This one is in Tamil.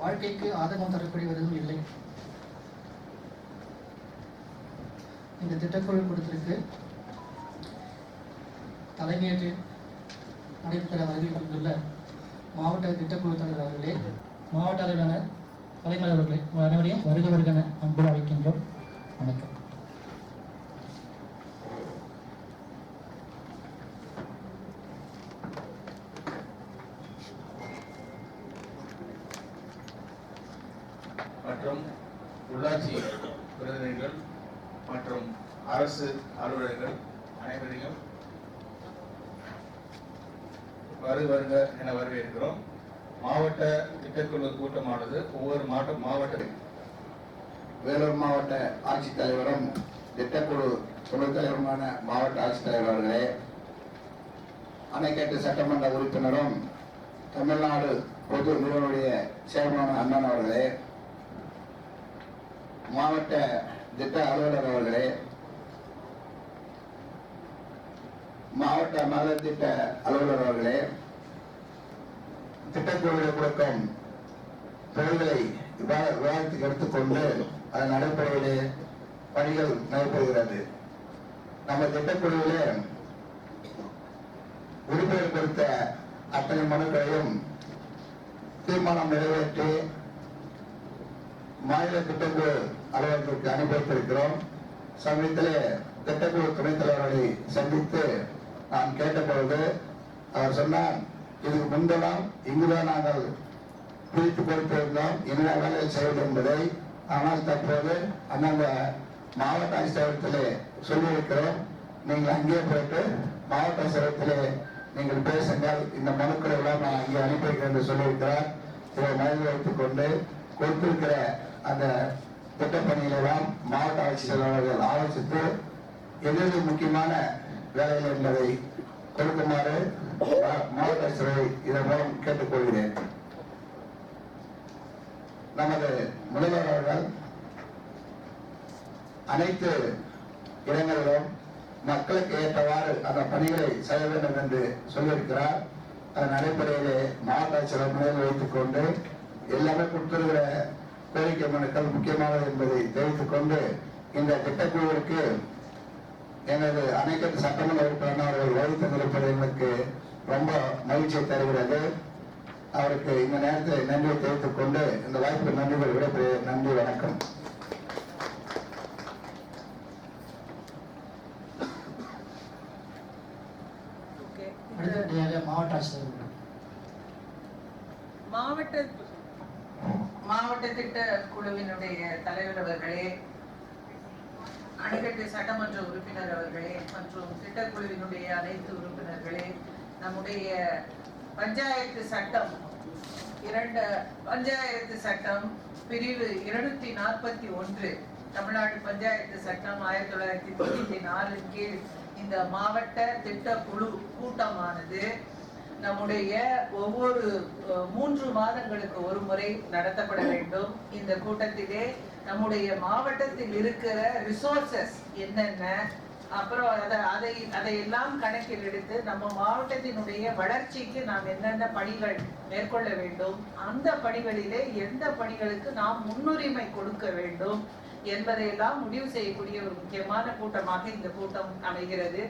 வாழ்க்கைக்கு ஆதகம் தரக்கூடியவதும் இல்லை. இந்த திட்டக்குழு கூட்டத்திற்கு தலைமையேற்று நடைபெற வருகை கொண்டுள்ள மாவட்ட திட்டக்குழு தலைவர் அவர்களே மாவட்ட அளவிலான தலைவர் அவர்களே அனைவரையும் வருக வருகன அன்பு அழைக்கின்றோம். வணக்கம் மற்றும் உள்ளாட்சி பிரதிநிதிகள் மற்றும் அரசு அலுவலர்கள் அனைவரையும் வருக வருக என வரவேற்கிறோம். மாவட்ட திட்டக்குழு கூட்டமானது ஒவ்வொரு மாவட்ட மாவட்ட வேலூர் மாவட்ட ஆட்சித்தலைவரும் திட்டக்குழு துணைத் தலைவருமான மாவட்ட ஆட்சித்தலைவர் அவர்களே அணைக்கட்டு சட்டமன்ற உறுப்பினரும் தமிழ்நாடு பொது நிறுவனுடைய சேர்மான அண்ணன் அவர்களே மாவட்ட திட்ட அலுவலர் அவர்களே மாவட்ட மகளிர் திட்ட அலுவலர் அவர்களே திட்டக்குழுவில் கொடுக்கும் பிறகுகளை விவாதத்துக்கு எடுத்துக்கொண்டு அதன் அடிப்படையிலே பணிகள் நடைபெறுகிறது. நம்ம திட்டக்குழுவிலே உறுப்பினர் கொடுத்த அத்தனை மனுக்களையும் தீர்மானம் நிறைவேற்றி மாநில திட்டக்குழு அலுவலகத்திற்கு அனுப்பி வைத்திருக்கிறோம் சமயத்திலே திட்டக்குழு துணைத் தலைவர்களை சந்தித்து நான் கேட்டபொழுது அவர் சொன்னார் இதுக்கு முன்பெல்லாம் இங்குதான் நாங்கள் பிரித்து கொடுத்திருந்தோம். என்ன வேலையை செய்வது என்பதை ஆனால் தற்போது அந்தந்த மாவட்ட ஆட்சித்தலைவரத்திலே சொல்லியிருக்கிறோம். நீங்கள் அங்கே போயிட்டு மாவட்ட ஆட்சித்தலைவரத்திலே நீங்கள் பேசுங்கள். இந்த மனுக்களை எல்லாம் நான் அங்கே அனுப்பி வைக்கிறேன் என்று சொல்லியிருக்கிறார். இதை மனதில் வைத்துக் கொண்டு கொடுத்திருக்கிற அந்த திட்டப்பணிகளெல்லாம் மாவட்ட ஆட்சித்தலைவர்கள் ஆலோசித்து எது முக்கியமான வேலைகள் என்பதை கொடுக்குமாறு மாவட்ட ஆட்சித்தலைவரை இதன் மூலம் கேட்டுக்கொள்கிறேன். நமது முதல்வர் அவர்கள் அனைத்து இடங்களிலும் மக்களுக்கு ஏற்றவாறு அந்த பணிகளை செய்ய வேண்டும் என்று சொல்லியிருக்கிறார். அதன் அடிப்படையிலே மாவட்ட ஆட்சியர் முதலில் வைத்துக் கொண்டு எல்லாமே கொடுத்திருக்கிற கோரிக்கை மனுக்கள் முக்கியமானது என்பதை தெரிவித்துக் கொண்டு இந்த திட்டக்குழுவிற்கு எனது அணைக்கட்டு சட்டமன்ற உறுப்பினர் அவர்கள் வருகை தந்திருப்பது எனக்கு ரொம்ப மகிழ்ச்சியை தருகிறது. அவருக்கு இந்த நேரத்தில் நன்றியை தெரிவித்துக் கொண்டு இந்த வாய்ப்புக்கு நன்றி விடைபெறுகிறேன் நன்றி வணக்கம். மாவட்ட மாவட்ட மாவட்ட திட்ட குழுவினுடைய தலைவர் அவர்களே அணைக்கட்டு சட்டமன்ற உறுப்பினர் அவர்களே மற்றும் திட்டக்குழுவினுடைய அனைத்து உறுப்பினர்களே நம்முடைய பஞ்சாயத்து சட்டம் இரண்டு பஞ்சாயத்து சட்டம் பிரிவு இருநூத்தி நாற்பத்தி ஒன்று தமிழ்நாடு பஞ்சாயத்து சட்டம் ஆயிரத்தி தொள்ளாயிரத்தி தொண்ணூத்தி நாலு கீழ் இந்த மாவட்ட திட்ட குழு கூட்டமானது. நம்முடைய ஒவ்வொரு மூன்று மாதங்களுக்கு ஒரு முறை நடத்தப்பட வேண்டும். இந்த கூட்டத்திலே நம்முடைய மாவட்டத்தில் இருக்கிற ரிசோர்சஸ் என்னென்ன அப்புறம் அதை அதை அதையெல்லாம் கணக்கில் எடுத்து நம்ம மாவட்டத்தினுடைய வளர்ச்சிக்கு நாம் என்னென்ன பணிகள் மேற்கொள்ள வேண்டும் அந்த பணிகளிலே எந்த பணிகளுக்கு நாம் முன்னுரிமை கொடுக்க வேண்டும் என்பதையெல்லாம் முடிவு செய்யக்கூடிய ஒரு முக்கியமான கூட்டமாக இந்த கூட்டம் அமைகிறது.